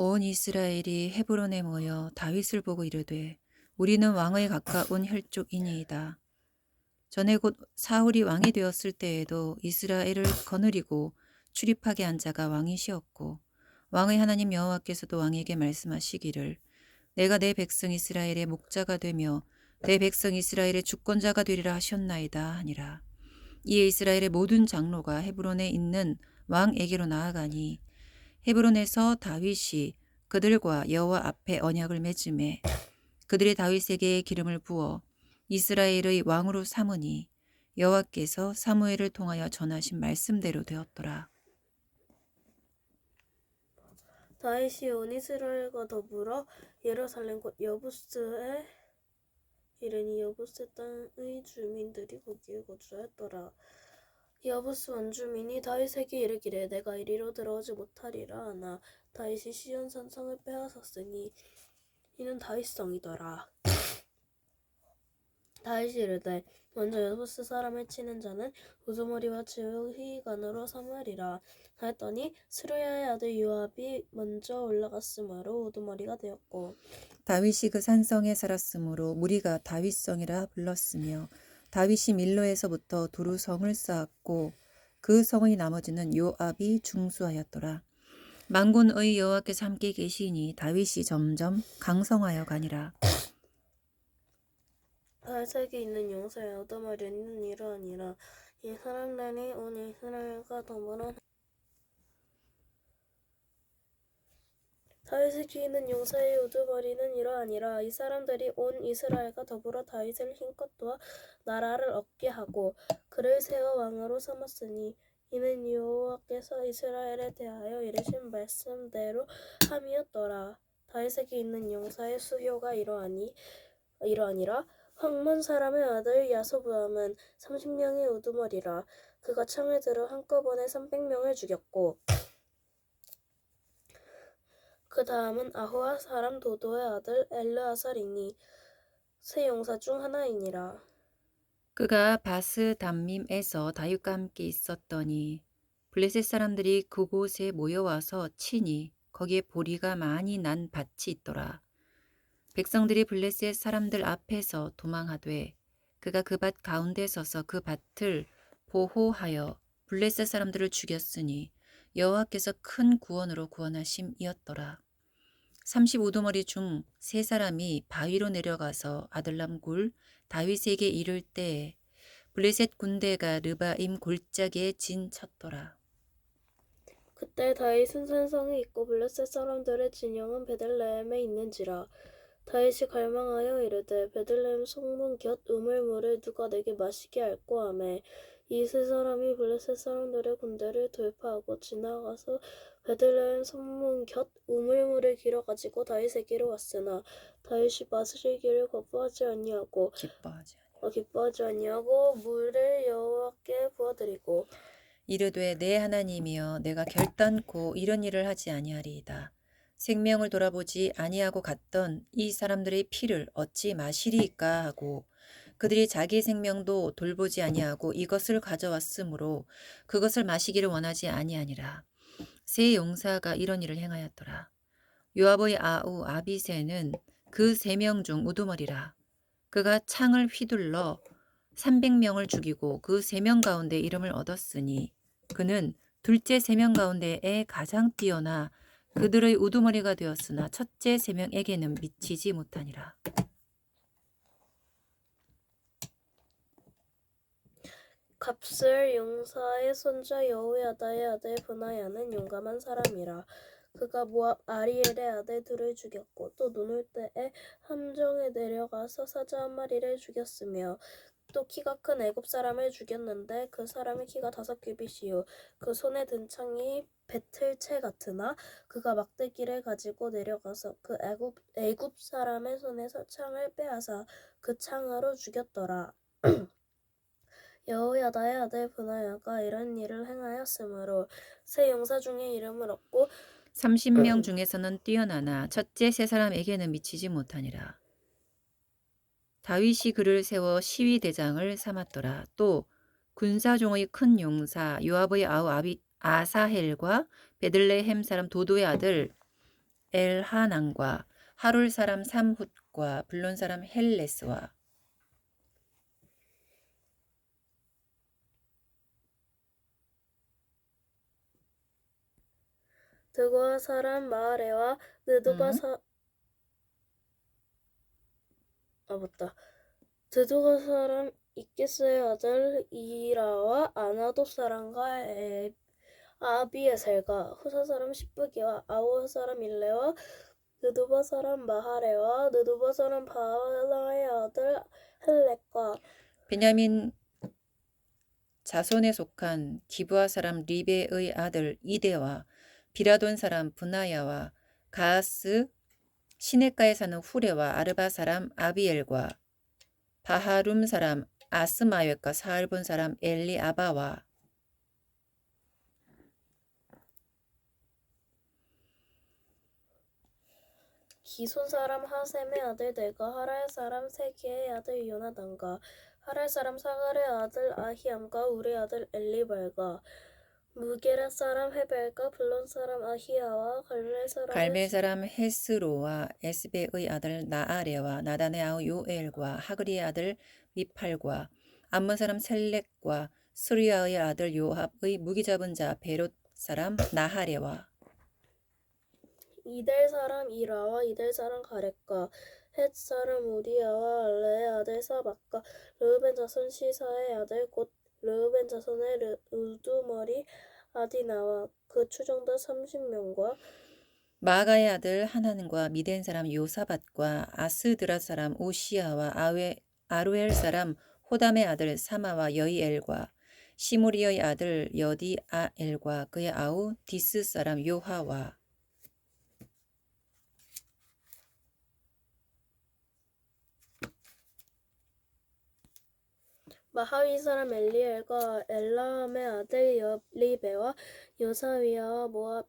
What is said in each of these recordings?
온 이스라엘이 헤브론에 모여 다윗을 보고 이르되 우리는 왕의 가까운 혈족이니이다. 전에 곧 사울이 왕이 되었을 때에도 이스라엘을 거느리고 출입하게 한 자가 왕이시었고 왕의 하나님 여호와께서도 왕에게 말씀하시기를 내가 내 백성 이스라엘의 목자가 되며 내 백성 이스라엘의 주권자가 되리라 하셨나이다 하니라. 이에 이스라엘의 모든 장로가 헤브론에 있는 왕에게로 나아가니 헤브론에서 다윗이 그들과 여호와 앞에 언약을 맺음에 그들이 다윗에게 기름을 부어 이스라엘의 왕으로 삼으니 여호와께서 사무엘을 통하여 전하신 말씀대로 되었더라. 다윗이 온 이스라엘과 더불어 예루살렘 곧 여부스에 이르니 여부스 땅의 주민들이 거기에 거주하였더라. 여부스 원주민이 다윗에게 이르기를 내가 이리로 들어오지 못하리라 하나 다윗이 시온 산성을 빼앗았으니 이는 다윗성이더라. 다윗이 이르되 먼저 여부스 사람을 치는 자는 우두머리와 지휘관으로 삼으리라 하였더니 스루야의 아들 요압이 먼저 올라갔으므로 우두머리가 되었고 다윗이 그 산성에 살았으므로 무리가 다윗성이라 불렀으며 다윗이 밀로에서부터 두루 성을 쌓았고 그 성의 나머지는 요압이 중수하였더라. 만군의 여호와께서 함께 계시니 다윗이 점점 강성하여 가니라. 다윗에게 있는 용사의 우두머리는 이러하니라 이 사람들이 온 이스라엘과 더불어 다윗에게 있는 용사의 우두머리는 이러하니라 이 사람들이 온 이스라엘과 더불어 다윗을 힘껏 도와 나라를 얻게 하고 그를 세워 왕으로 삼았으니 이는 여호와께서 이스라엘에 대하여 이르신 말씀대로 함이었더라. 다윗에게 있는 용사의 수효가 이러하니 이러하니라 황문 사람의 아들 야소부함은 30명의 우두머리라. 그가 창을 들어 한꺼번에 300명을 죽였고 그 다음은 아호와 사람 도도의 아들 엘르아살이니 세 용사 중 하나이니라. 그가 바스 담밈에서 다윗과 함께 있었더니 블레셋 사람들이 그곳에 모여와서 치니 거기에 보리가 많이 난 밭이 있더라. 백성들이 블레셋 사람들 앞에서 도망하되 그가 그 밭 가운데 서서 그 밭을 보호하여 블레셋 사람들을 죽였으니 여호와께서 큰 구원으로 구원하심이었더라. 35도머리 중 세 사람이 바위로 내려가서 아들람 굴 다윗에게 이를 때에 블레셋 군대가 르바임 골짜기에 진 쳤더라. 그때 다윗은 산성에 있고 블레셋 사람들의 진영은 베들레헴에 있는지라. 다윗이 갈망하여 이르되 베들레헴 성문 곁 우물물을 누가 내게 마시게 할꼬 하매 이 세 사람이 블레셋 사람들의 군대를 돌파하고 지나가서 베들레헴 성문 곁 우물물을 길어 가지고 다윗에게로 왔으나 다윗이 마시기를 거부하지 아니하고 기뻐하지 아니하. 어, 기뻐하지 아니하고 물을 여호와께 부어드리고 이르되 내 하나님이여 내가 결단코 이런 일을 하지 아니하리이다. 생명을 돌아보지 아니하고 갔던 이 사람들의 피를 어찌 마시리이까 하고 그들이 자기 생명도 돌보지 아니하고 이것을 가져왔으므로 그것을 마시기를 원하지 아니하니라. 세 용사가 이런 일을 행하였더라. 요압의 아우 아비세는 그 세 명 중 우두머리라. 그가 창을 휘둘러 300명을 죽이고 그 세 명 가운데 이름을 얻었으니 그는 둘째 세 명 가운데에 가장 뛰어나 그들의 우두머리가 되었으나 첫째 세 명에게는 미치지 못하니라. 갑슬 용사의 손자 여호야다의 아들 분하야는 용감한 사람이라. 그가 모압 아리엘의 아들 둘을 죽였고 또 눈올 때에 함정에 내려가서 사자 한 마리를 죽였으며 또 키가 큰 애굽 사람을 죽였는데 그 사람의 키가 다섯 규빗이요 그 손에 든 창이 배틀채 같으나 그가 막대기를 가지고 내려가서 그 애굽 애굽 사람의 손에서 창을 빼앗아 그 창으로 죽였더라. 여호야다의 아들 분하야가 이런 일을 행하였으므로 세 용사 중에 이름을 얻고 30명 중에서는 뛰어나나 첫째 세 사람에게는 미치지 못하니라. 다윗이 그를 세워 시위 대장을 삼았더라. 또 군사종의 큰 용사 요압의 아우 아비, 아사헬과 베들레헴 사람 도도의 아들 엘하난과 하룰 사람 삼훗과 블론 사람 헬레스와 드고아 사람 마아레와 느두바 음. 사... 아 맞다. 드두가 사람 이케스의 아들 이라와 아나도 사람과 에... 아비에셀과 후사 사람 십부기와 아오 사람 일레와 느두바 사람 마하레와 느두바 사람 바알라의 아들 헬렉과 베냐민 자손에 속한 기브아 사람 리베의 아들 이데와 비라돈 사람 분하야와 가스 시내가에 사는 후레와 아르바 사람 아비엘과 바하룸 사람 아스마웻과 사알본 사람 엘리 아바와 기손 사람 하셈의 아들 내가 하랄 사람 세기의 아들 요나단과 하랄 사람 사갈의 아들 아히암과 우리 아들 엘리발과 무게라 사람 헤벨과 블론 사람 아히야와 갈멜 사람 갈멜 사람 헤스로와 에스베의 아들 나아레와 나단의 아우 요엘과 하그리의 아들 미팔과 암몬 사람 셀렉과 스리아의 아들 요합의 무기 잡은 자 베롯 사람 나하레와 이델 사람 이라와 이델 사람 가렉과 헷 사람 우리야와 알레의 아들 사박과 르우벤 자손 시사의 아들 곧 르우벤 자손의 르, 우두머리 아디나와 그 추종자 30명과 마가의 아들 하나는과 미덴 사람 요사밭과 아스드라 사람 오시아와 아웨, 아루엘 사람 호담의 아들 사마와 여이엘과 시무리의 아들 여디아엘과 그의 아우 디스 사람 요하와 마하위 사람 엘리엘과 엘라함의 아들 여리베와 요사위아와 모압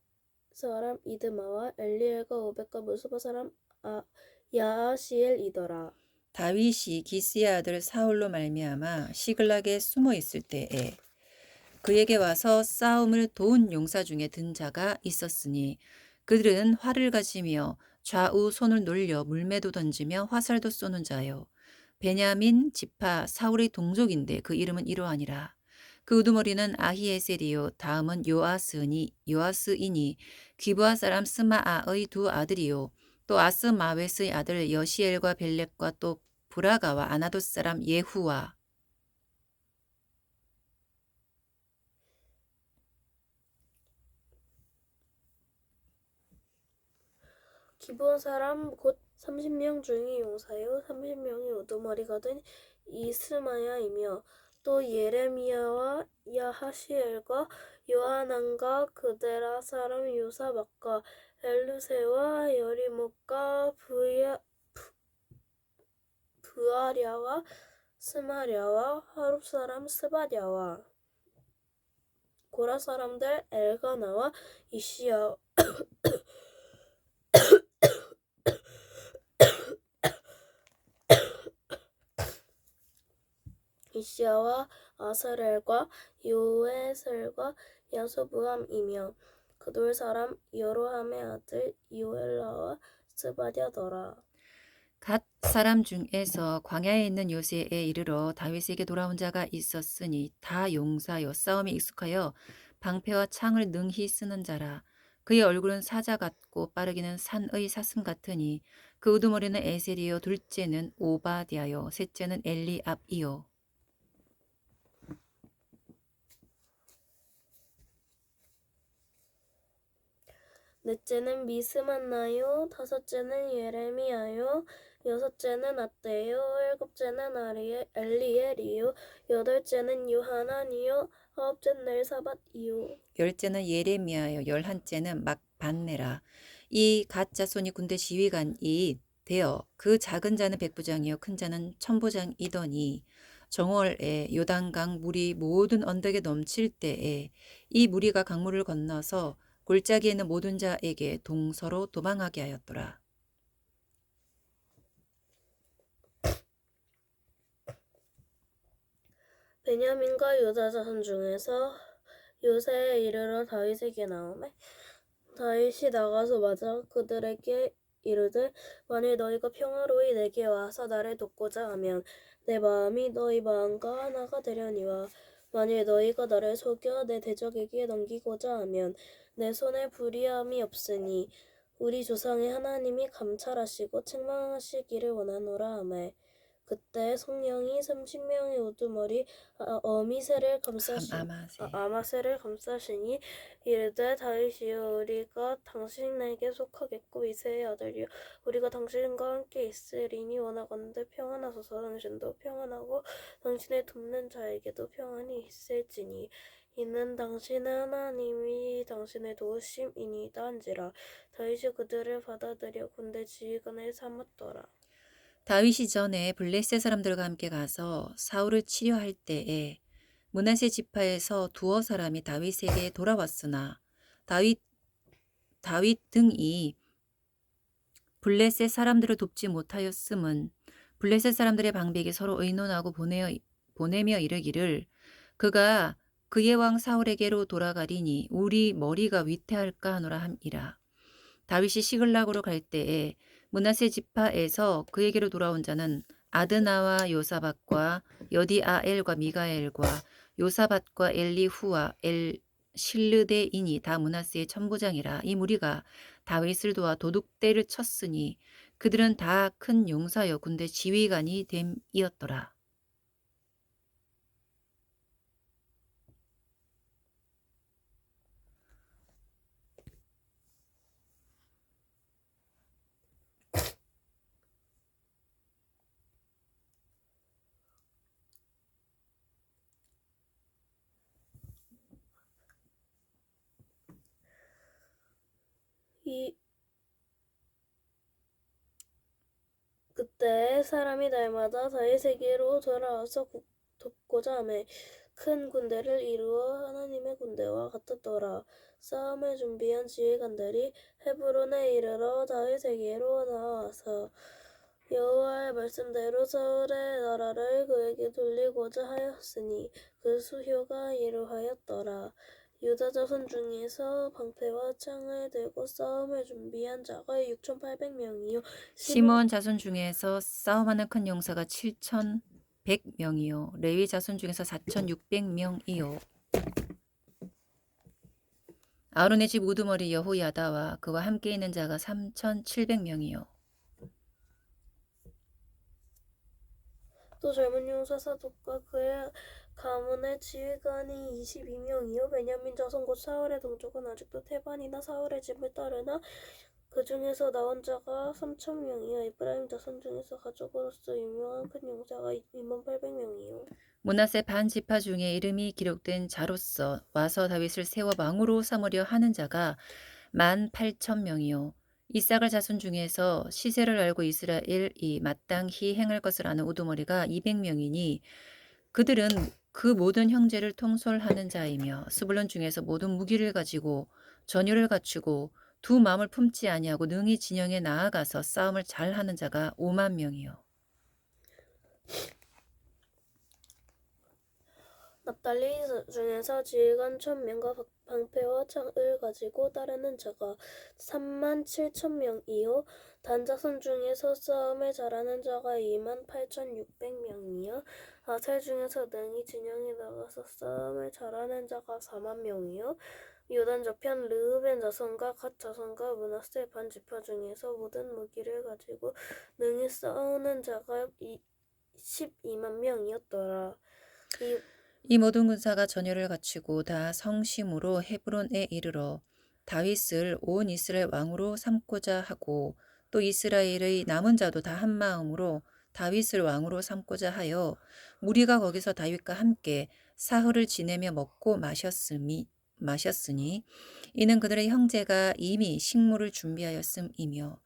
사람 이드마와 엘리엘과 오벳과 무스바 사람 아, 야시엘이더라. 다윗이 기스의 아들 사울로 말미암아 시글락에 숨어 있을 때에 그에게 와서 싸움을 도운 용사 중에 든 자가 있었으니 그들은 활을 가지며 좌우 손을 놀려 물매도 던지며 화살도 쏘는 자요 베냐민 지파 사울의 동족인데 그 이름은 이러하니라. 그 우두머리는 아히에셀이요. 다음은 요아스니 요아스이니. 기브아 사람 스마아의 두 아들이요. 또 아스마웨스의 아들 여시엘과 벨렉과 또 브라가와 아나도 사람 예후와. 기브온 사람 곧 30명 중의 용사요 30명이 우두머리가 된 이스마야이며 또 예레미야와 야하시엘과 요하난과 그데라 사람 요사박과 엘루세와 여리목과 부야 부- 부아랴와 스마랴와 하룹 사람 스바랴와 고라 사람들 엘가나와 이시야 이시야와 아사렐과 요에셀과 야소부함이며 그돌 사람 여로함의 아들 요엘라와 스바디아더라. 갓 사람 중에서 광야에 있는 요새에 이르러 다윗에게 돌아온 자가 있었으니 다 용사여 싸움에 익숙하여 방패와 창을 능히 쓰는 자라 그의 얼굴은 사자 같고 빠르기는 산의 사슴 같으니 그 우두머리는 에셀이요 둘째는 오바디아요 셋째는 엘리압이요 넷째는 미스만나요, 다섯째는 예레미야요, 여섯째는 아떼요, 일곱째는 아리에, 엘리엘이요, 여덟째는 요하나니요, 아홉째는 엘사밧이요. 열째는 예레미야요. 열한째는 막반네라. 이 가짜 손이 군대 지휘관이 되어 그 작은 자는 백부장이요. 큰 자는 천부장이더니 정월에 요단강 물이 모든 언덕에 넘칠 때에 이 무리가 강물을 건너서 골짜기에 있는 모든 자에게 동서로 도망하게 하였더라. 베냐민과 유다 자손 중에서 요새에 이르러 다윗에게 나오매 다윗이 나가서 맞아 그들에게 이르되 만일 너희가 평화로이 내게 와서 나를 돕고자 하면 내 마음이 너희 마음과 하나가 되려니와 만일 너희가 나를 속여 내 대적에게 넘기고자 하면 내 손에 불의함이 없으니 우리 조상의 하나님이 감찰하시고 책망하시기를 원하노라 하매 그때 성령이 삼십 명의 우두머리 아, 어미새를 감싸시 아마세. 아, 아마새를 감싸시니 이르되 다윗이여 우리가 당신에게 속하겠고 이새의 아들이여 우리가 당신과 함께 있으리니 원하건대 평안하소서. 당신도 평안하고 당신의 돕는 자에게도 평안이 있을지니 이는 당신의 하나님이 당신의 도우심이니이다 한지라. 다윗이 그들을 받아들여 군대 지휘관을 삼았더라 다윗이 전에 블레셋 사람들과 함께 가서 사울을 치료할 때에 문하세 지파에서 두어 사람이 다윗에게 돌아왔으나 다윗 다윗 등이 블레셋 사람들을 돕지 못하였음은 블레셋 사람들의 방백이 서로 의논하고 보내어, 보내며 이르기를 그가 그의 왕 사울에게로 돌아가리니 우리 머리가 위태할까 하노라 함이라. 다윗이 시글락으로 갈 때에 문하세 지파에서 그에게로 돌아온 자는 아드나와 요사밭과 여디아엘과 미가엘과 요사밭과 엘리후와 엘 실르데인이 다 문하세의 천부장이라 이 무리가 다윗을 도와 도둑대를 쳤으니 그들은 다 큰 용사여 군대 지휘관이 됨이었더라. 이 그때 사람이 날마다 다윗에게로 돌아와서 국- 돕고자 하매 큰 군대를 이루어 하나님의 군대와 같았더라. 싸움을 준비한 지휘관들이 헤브론에 이르러 다윗에게로 나와서 여호와의 말씀대로 사울의 나라를 그에게 돌리고자 하였으니 그 수효가 이루하였더라. 유다 자손 중에서 방패와 창을 들고 싸움을 준비한 자가 6,800명이요. 시몬 자손 중에서 싸움하는 큰 용사가 7,100명이요. 레위 자손 중에서 4,600명이요. 아론의 집 우두머리 여호야다와 그와 함께 있는 자가 3,700명이요. 또 젊은 용사 사독과 그의 가문의 지휘관이 22명이요. 베냐민 자손 곧 사울의 동족은 아직도 태반이나 사울의 집을 따르나 그 중에서 나온 자가 3천명이요. 에브라임 자손 중에서 가족으로서 유명한 큰 용사가 2만 800명이요. 문하세 반 지파 중에 이름이 기록된 자로서 와서 다윗을 세워 왕으로 삼으려 하는 자가 만 8천 명이요. 이삭을 자손 중에서 시세를 알고 이스라엘이 마땅히 행할 것을 아는 우두머리가 200명이니 그들은 그 모든 형제를 통솔하는 자이며 스불론 중에서 모든 무기를 가지고 전율을 갖추고 두 마음을 품지 아니하고 능히 진영에 나아가서 싸움을 잘하는 자가 5만 명이요. 납달리 중에서 지휘관 천명과 방패와 창을 가지고 따르는 자가 3만 7천 명 이요. 단자손 중에서 싸움을 잘하는 자가 2만 8천6백명이요. 아셀 중에서 능히 진영에 나가서 싸움을 잘하는 자가 4만 명이요. 요단 저편 르우벤 자손과 갓 자손과 문하세 반 지파 중에서 모든 무기를 가지고 능히 싸우는 자가 12만 명이었더라. 이 이 모든 군사가 전열을 갖추고 다 성심으로 헤브론에 이르러 다윗을 온 이스라엘 왕으로 삼고자 하고 또 이스라엘의 남은 자도 다 한 마음으로 다윗을 왕으로 삼고자 하여 무리가 거기서 다윗과 함께 사흘을 지내며 먹고 마셨음이 마셨으니 이는 그들의 형제가 이미 식물을 준비하였음이며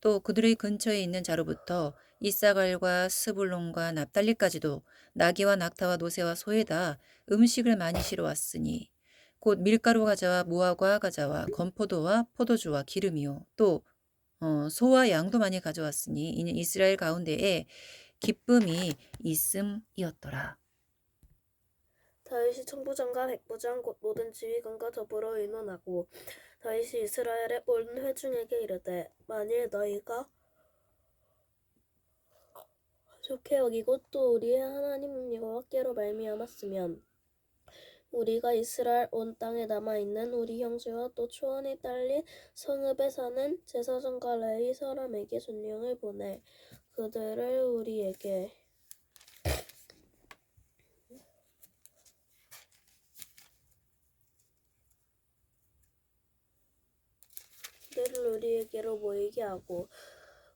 또 그들의 근처에 있는 자로부터 이사갈과 스불론과 납달리까지도 나귀와 낙타와 노새와 소에다 음식을 많이 실어 왔으니 곧 밀가루 과자와 무화과 과자와 건포도와 포도주와 기름이요 또 어, 소와 양도 많이 가져왔으니 이는 이스라엘 가운데에 기쁨이 있음이었더라. 다윗이 천부장과 백부장 곧 모든 지휘관과 더불어 의논하고 다윗이 이스라엘의 온 회중에게 이르되 만일 너희가 좋게 여기고 또 우리의 하나님 여호와께로 말미암았으면 우리가 이스라엘 온 땅에 남아 있는 우리 형제와 또 초원이 딸린 성읍에 사는 제사장과 레위 사람에게 전령을 보내 그들을 우리에게 그들을 우리에게로 모이게 하고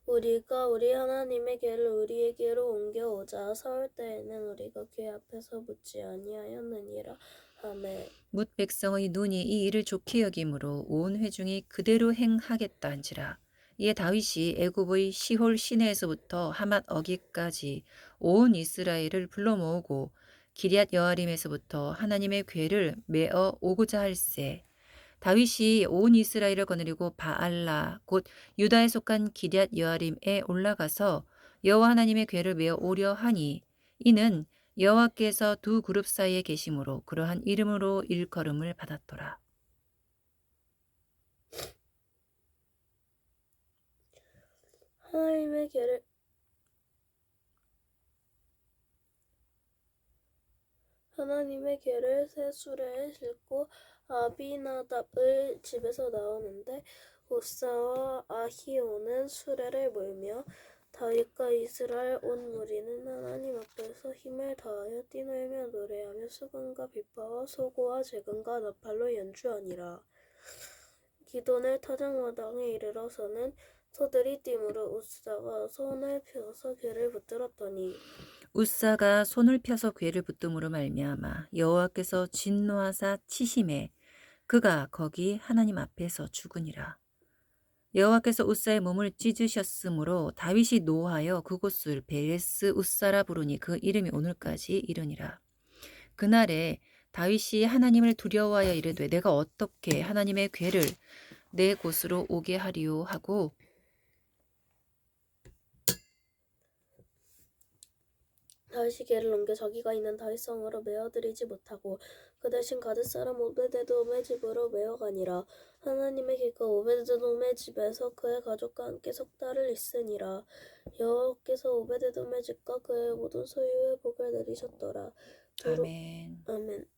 우리가 우리 하나님의 궤를 우리에게로 옮겨오자 서울 때에는 우리가 궤 앞에서 묻지 아니하였느니라 아멘 뭇 백성의 눈이 이 일을 좋게 여김으로 온 회중이 그대로 행하겠다 한지라. 이에 다윗이 애굽의 시홀 시내에서부터 하맛 어기까지 온 이스라엘을 불러 모으고 기리앗 여아림에서부터 하나님의 궤를 메어 오고자 할세. 다윗이 온 이스라엘을 거느리고 바알라 곧 유다에 속한 기리앗 여아림에 올라가서 여호와 하나님의 궤를 메어 오려 하니 이는 여호와께서 두 그룹 사이에 계심으로 그러한 이름으로 일컬음을 받았더라. 하나님의 궤를 하나님의 궤를 새 수레에 싣고 아비나답의 집에서 나오는데 우사와 아히오는 수레를 몰며 다윗과 이스라엘 온 무리는 하나님 앞에서 힘을 다하여 뛰놀며 노래하며 수금과 비파와 소고와 재금과 나팔로 연주하니라. 기돈을 타작마당에 이르러서는 소들이 띠므로 우사가 손을 펴서 궤를 붙들었더니 우사가 손을 펴서 궤를 붙듦으로 말미암아 여호와께서 진노하사 치심에 그가 거기 하나님 앞에서 죽으니라. 여호와께서 우사의 몸을 찢으셨으므로 다윗이 노하여 그곳을 베레스 우사라 부르니 그 이름이 오늘까지 이르니라. 그날에 다윗이 하나님을 두려워하여 이르되 내가 어떻게 하나님의 궤를 내 곳으로 오게 하리요 하고 다윗이 궤를 옮겨 자기가 있는 다윗성으로 메어들이지 못하고 그 대신 가드 사람 오베데돔의 집으로 메어가니라. 하나님의 궤가 오베데돔의 집에서 그의 가족과 함께 석 달을 있으니라. 여호와께서 오베데돔의 집과 그의 모든 소유의 복을 내리셨더라. 아멘. 아멘